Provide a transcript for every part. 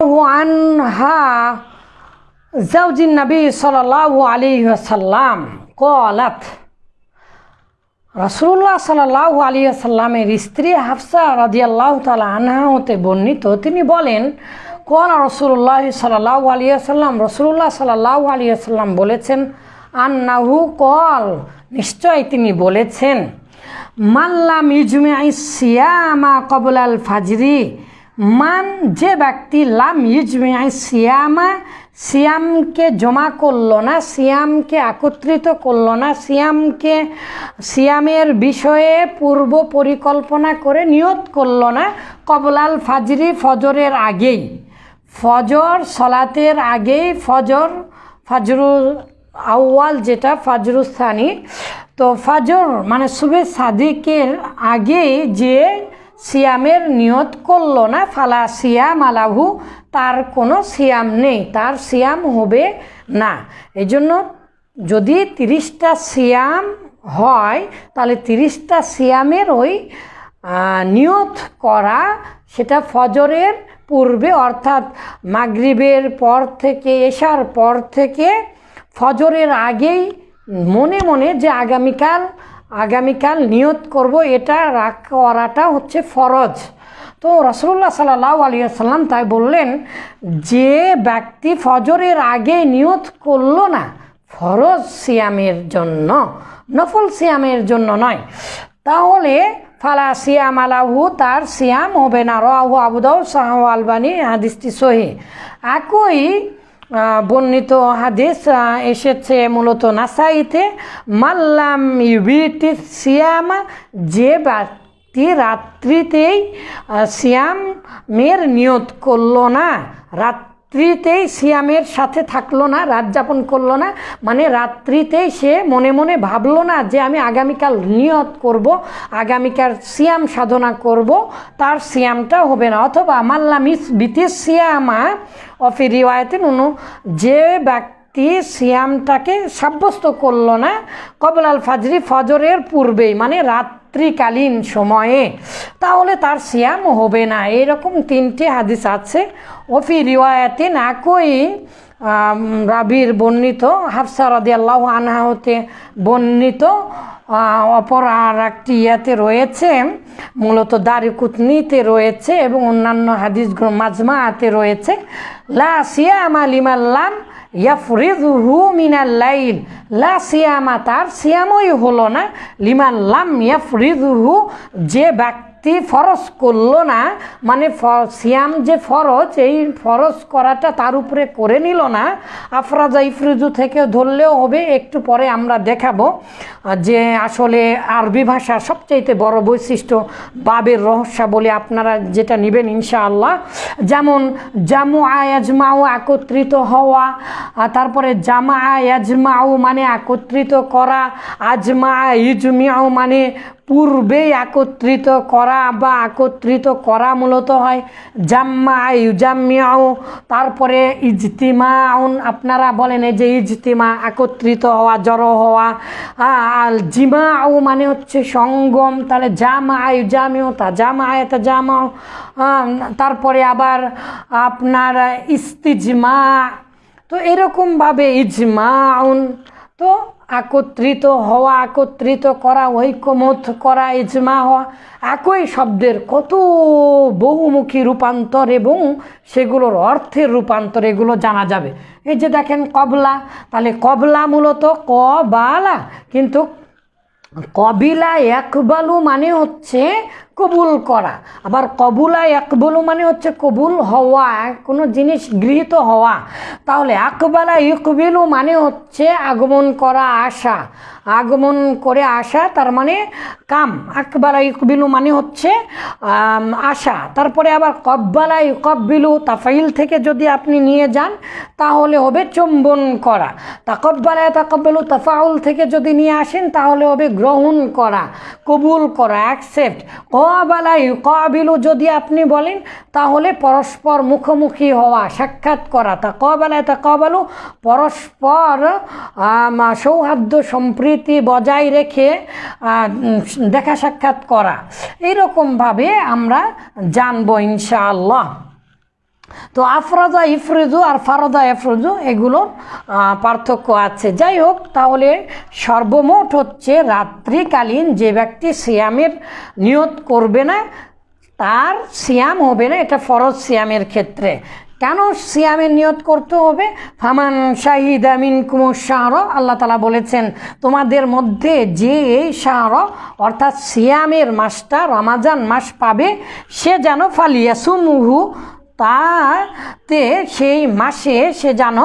عنها زوج النبي صلى الله عليه وسلم قالت রসুল্লাহ সাল্লাহ আলী সাল্লামের স্ত্রী হাফসা রাজিয়াল্লাহ তালা আনহা হতে বর্ণিত তিনি বলেন কোন রসুল্লাহ সাল্লাহ আলী সাল্লাম রসুল্লাহ সাল্লাহ আলী সাল্লাম বলেছেন আন্নাহু কল নিশ্চয় তিনি বলেছেন মাল্লাম ইজমে সিয়ামা কবল আল ফাজরি মান যে ব্যক্তি লাম ইজমে সিয়ামা, সিয়ামকে জমা করল না, সিয়ামকে একত্রিত করল না, সিয়ামকে, সিয়ামের বিষয়ে পূর্ব পরিকল্পনা করে নিয়ত করল না, কবলাল ফাজরি ফজরের আগেই। ফজর সলাতের আগেই ফজর, ফাজরুল আউয়াল যেটা ফাজরুস্থানি তো ফজর মানে সুবে সাদিকের আগে যে সিয়ামের নিয়ত করল না, ফালা সিয়াম আলাহু, তার কোনো সিয়াম নেই, তার সিয়াম হবে না। এই জন্য যদি তিরিশটা সিয়াম হয়, তাহলে তিরিশটা সিয়ামের ওই নিয়ত করা, সেটা ফজরের পূর্বে, অর্থাৎ মাগরিবের পর থেকে, এশার পর থেকে, ফজরের আগেই মনে মনে যে আগামীকাল আগামীকাল নিয়ত করব, এটা করাটা হচ্ছে ফরজ। তো রসুল্লাহ সাল্লাহ আলিয়াল্লাম তাই বললেন, যে ব্যক্তি ফজরের আগে নিয়ত করল না, ফরজ সিয়ামের জন্য, নফল সিয়ামের জন্য নয়, তাহলে ফালা সিয়াম আলাহু তার সিয়াম হবে না। রাহু আবুদাউ শাহ আলবানি, হাদিসটি সহি। একই বর্ণিত হাদিস এসেছে মূলত নাসাইতে, মাল্লাম ইউবিটি সিয়াম, যে ব্যক্তি রাত্রিতেই সিয়াম সিয়ামের নিয়ত করল না রাত্রিতেই সিয়ামের সাথে থাকল না, রাত যাপন করল না মানে রাত্রিতেই সে মনে মনে ভাবলো না যে আমি আগামীকাল নিয়ত করব, আগামীকাল সিয়াম সাধনা করব, তার সিয়ামটা হবে না। অথবা, মাল্লামিস বিতিস সিয়ামা, অফি রিওয়ায়তিন অনু যে ব্যক্তি সিয়ামটাকে সাব্যস্ত করল না, কবলাল ফাজরি ফজরের পূর্বেই মানে রাত্রিকালীন সময়ে তাহলে তার সিয়াম হবে না। এরকম তিনটি হাদিস আছে। অফি রিওয়ায়াতিন একই আম, রাবির বর্ণিত হাফসা রাদি আল্লাহ আনহা হতে বর্ণিত অপর আর একটি ইয়াতে রয়েছে মূলত দারিকুতনিতে রয়েছে এবং অন্যান্য হাদিস মাজমাআতে রয়েছে। লা সিয়ামা লিমাল্লাম ইয়াফরিদহু মিনাল লাইল লা সিয়ামা তার সিয়ামই হলো না লিমান লাম ইয়াফরিদহু যে ব্যক্তি ফরজ করল না মানে সিয়াম যে ফরজ, এই ফরজ করাটা তার উপরে করে নিল না। আফরাজা ইফরিজু থেকে ধরলেও হবে, একটু পরে আমরা দেখাবো যে আসলে আরবি ভাষার সবচাইতে বড় বৈশিষ্ট্য, বাবের রহস্যাবলী আপনারা যেটা নেবেন ইনশাআল্লাহ। যেমন জামু আয়াজমাও একত্রিত হওয়া তারপরে জামা আয়াজমাও মানে একত্রিত করা আজমা ইজমিয়াও মানে পূর্বেই একত্রিত করা বা একত্রিত করা মূলত হয়। জাম্মা ইউজাম্মিয়াও তারপরে ইজতিমাউন, আপনারা বলেন এই যে ইজতিমা, একত্রিত হওয়া, জড়ো হওয়া। আর জিমাও মানে হচ্ছে সঙ্গম, তাহলে জামা ইউজামিও তা জামা তা জামাও তারপরে আবার আপনার ইস্তিজমা, তো এরকমভাবে ইজমাউন তো একত্রিত হওয়া, একত্রিত করা ঐক্যমত করা, ইজমা হওয়া, একই শব্দের কত বহুমুখী রূপান্তর এবং সেগুলোর অর্থের রূপান্তর, এগুলো জানা যাবে। এই যে দেখেন কবলা, তাহলে কবলা মূলত কবালা কিন্তু কবিলা একবালু মানে হচ্ছে কবুল করা। আবার কবুলা একবলু মানে হচ্ছে কবুল হওয়া, কোনো জিনিস গৃহীত হওয়া। তাহলে আকবালা ইকবিলু মানে হচ্ছে আগমন করা আসা আগমন করে আসা তার মানে কাম। আকবালা ইকবিলু মানে হচ্ছে আসা তারপরে আবার কব্বালা ইকব্বিলু, তাফাইল থেকে যদি আপনি নিয়ে যান, তাহলে হবে চুম্বন করা। তাকব্বালা তাকব্বালু তাফাউল থেকে যদি নিয়ে আসেন, তাহলে হবে গ্রহণ করা, কবুল করা, অ্যাকসেপ্ট। কবালাই কবিলু যদি আপনি বলেন, তাহলে পরস্পর মুখোমুখি হওয়া, সাক্ষাৎ করা। তা কবালায় তা কবালু পরস্পর সৌহার্দ্য সম্প্রীতি বজায় রেখে দেখা সাক্ষাৎ করা। এইরকমভাবে আমরা জানব ইনশাআল্লাহ। তো আফরাজা ইফরুজু আর ফারদা এফরুজু এগুলোর পার্থক্য আছে। যাই হোক তাহলে সর্বমোট হচ্ছে রাত্রিকালীন যে ব্যক্তি সিয়ামের নিয়ত করবে না, তার সিয়াম হবে না, এটা ফরজ সিয়ামের ক্ষেত্রে। কেন সিয়ামের নিয়ত করতে হবে? ফামান শাহিদ আমিন কুমুর শাহর, আল্লাহ তালা বলেছেন, তোমাদের মধ্যে যে এই শাহর, অর্থাৎ সিয়ামের মাসটা রমাজান মাস পাবে, সে যেন ফালিয়াসুমুহু তাতে সেই মাসে সে যেন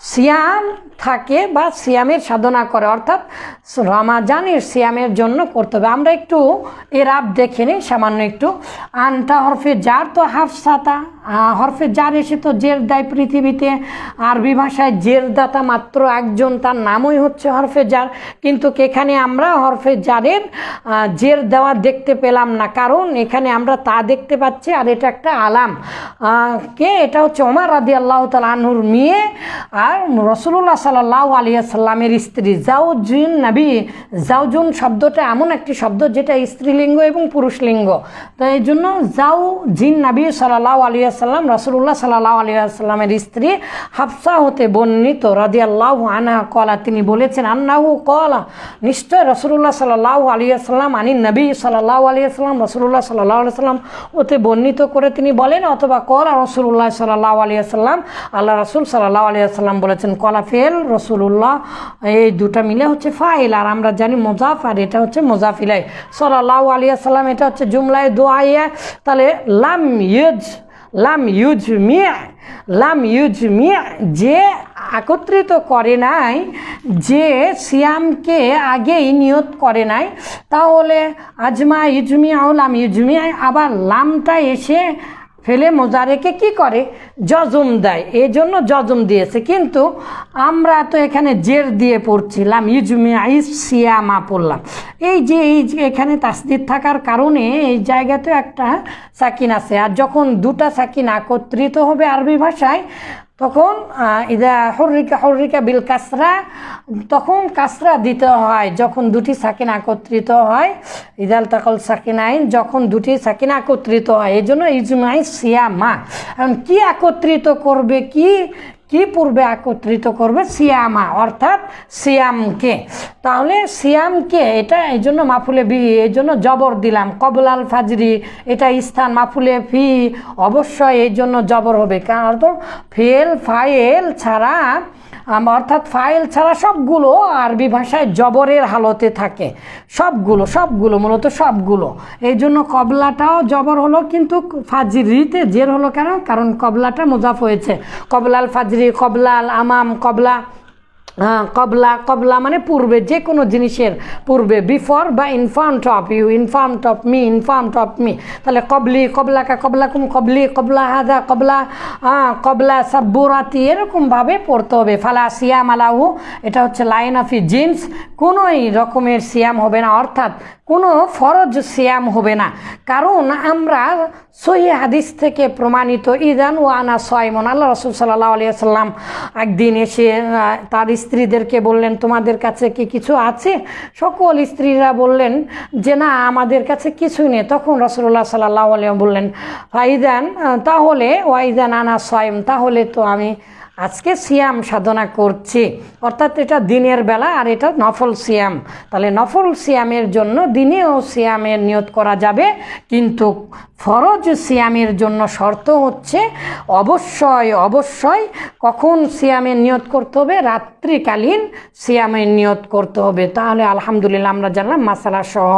সিয়াম থাকে বা সিয়ামের সাধনা করে। অর্থাৎ রমাজানের সিয়ামের জন্য করতে হবে। আমরা একটু এর আপ দেখে নিই সামান্য একটু। আনটা হরফে যার তো হাফসাতা। আহ, হরফে যার এসে তো জের দেয় পৃথিবীতে। আরবি ভাষায় জের দাতা মাত্র একজন, তার নামই হচ্ছে হরফে জার কিন্তু এখানে আমরা হরফে জারের জের দেওয়া দেখতে পেলাম না। কারণ এখানে আমরা তা দেখতে পাচ্ছি আর এটা একটা আলাম। কে? এটা হচ্ছে ওমার রাদি আল্লাহ তালুর মেয়ে। আর রসুল্লাহ সাল্লাহ আলিয়া সাল্লামের স্ত্রী জাউজুন নবী, জাউজুন শব্দটা এমন একটি শব্দ যেটা স্ত্রীলিঙ্গ এবং পুরুষলিঙ্গ। তো এই জন্য জাউ জিন নবী সাল্লাহ আলিয়া সাল্লাম, রসুল্লাহ সাল্লাহ আলিয়া সাল্লামের স্ত্রী হাফসা হতে বর্ণিত রাদি আল্লাহ আনহা কলা, তিনি বলেছেন, আন্নাহু কলা। নিশ্চয় রসুল্লাহ সাল্লাহ আলিয়া সাল্লাম আনি নবী সাল্লাহ আলিয়া সাল্লাম, রসুল্লাহ সাল্লাহ আলিয়া সাল্লাম ওতে বর্ণিত করে তিনি বলেন, অথবা কলা রসুল্লাহ সাল্লাহ আলিয়া সাল্লাম, আল্লাহ রসুল সাল্লাহ আলিয়া সাল্লাম বলেছেন, কলা ফেল রসুল্লাহ এই দুটা মিলে হচ্ছে ফাইল। আর আমরা জানি মোজাফ আর এটা হচ্ছে মোজাফিলাই সাল্লাহ আলিয়া সাল্লাম এটা হচ্ছে জুমলায় দোয়াইয়া তাহলে লাম ইউজ লাম ইউজ মিয়া লাম ইউজ মিয়া যে একত্রিত করে নাই, যে সিয়ামকে আগেই নিয়ত করে নাই, তাহলে আজমা ইজমিয়া লাম ইজমিয়া আবার লামটা এসে ফেলে মোজারেকে কি করে? জজম দেয়। এই জন্য জজম দিয়েছে। কিন্তু আমরা তো এখানে জের দিয়ে পড়ছিলাম ইজমিয়া ইস সিয়ামা পড়লাম। এই যে এই যে এখানে তাসদিদ থাকার কারণে এই জায়গাতেও একটা সাকিন আছে। আর যখন দুটা সাকিন একত্রিত হবে আরবি ভাষায় তখন ইদা হর্রিকা হর্রিকা বিল কাসরা, তখন কাসরা দিতে হয়, যখন দুটি সাকিন একত্রিত হয়, ইদাল তাকল সাকিন আইন যখন দুটি সাকিন একত্রিত হয় এই জন্য ইজমাই সিয়ামা। এখন কি একত্রিত করবে, কি কি পূর্বে একত্রিত করবে? সিয়ামা, অর্থাৎ সিয়ামকে। তাহলে সিয়ামকে এটা এই জন্য মাফুলে বি, এই জন্য জবর দিলাম। কবলাল ফাজরি, এটা স্থান মাফুলে ফি, অবশ্যই এই জন্য জবর হবে। কারণ তো ফেল ফাইল ছাড়া অর্থাৎ ফাইল ছাড়া সবগুলো আরবি ভাষায় জবরের হালতে থাকে। সবগুলো সবগুলো, মূলত সবগুলো। এই জন্য কবলাটাও জবর হলো, কিন্তু ফাজরিতে জের হলো কেন? কারণ কবলাটা মোজাফ হয়েছে। কবলাল ফাজরি, কবলাল আমাম, কবলা কবলা কবলা মানে পূর্বে যে কোনো জিনিসের পূর্বে বিফোর বা inform of you inform of me inform of me তাহলে কবলি, কবলাকা কবলাকুম কবলি, কবলা হাজা কবলা হ্যাঁ কবলা সাব্বুরাতি, এরকমভাবে পড়তে হবে। ফালা সিয়াম আলাহু, এটা হচ্ছে লাইন অফ ই জিন্স কোনোই রকমের সিয়াম হবে না। অর্থাৎ কোনো ফরজ সিয়াম হবে না। কারণ আমরা সহি হাদিস থেকে প্রমাণিত, ইদান ও আনা সয়মন আল্লাহ রসুল সাল্লাহ আলিয়া সাল্লাম একদিন এসে তার স্ত্রীদেরকে বললেন, তোমাদের কাছে কি কিছু আছে? সকল স্ত্রীরা বললেন যে, না, আমাদের কাছে কিছুই নেই। তখন রসুল্লাহ সাল্লাহ আলিয়া বললেন, ফাইদান তাহলে ওয়াইদান আনা সয়ম তাহলে তো আমি আজকে সিয়াম সাধনা করছি। অর্থাৎ এটা দিনের বেলা আর এটা নফল সিয়াম। তাহলে নফল সিয়ামের জন্য দিনেও সিয়ামের নিয়ত করা যাবে, কিন্তু ফরজ সিয়ামের জন্য শর্ত হচ্ছে অবশ্যই অবশ্যই কখন সিয়ামের নিয়ত করতে হবে? রাত্রিকালীন সিয়ামের নিয়ত করতে হবে। তাহলে আলহামদুলিল্লাহ আমরা জানলাম মাসালা সহ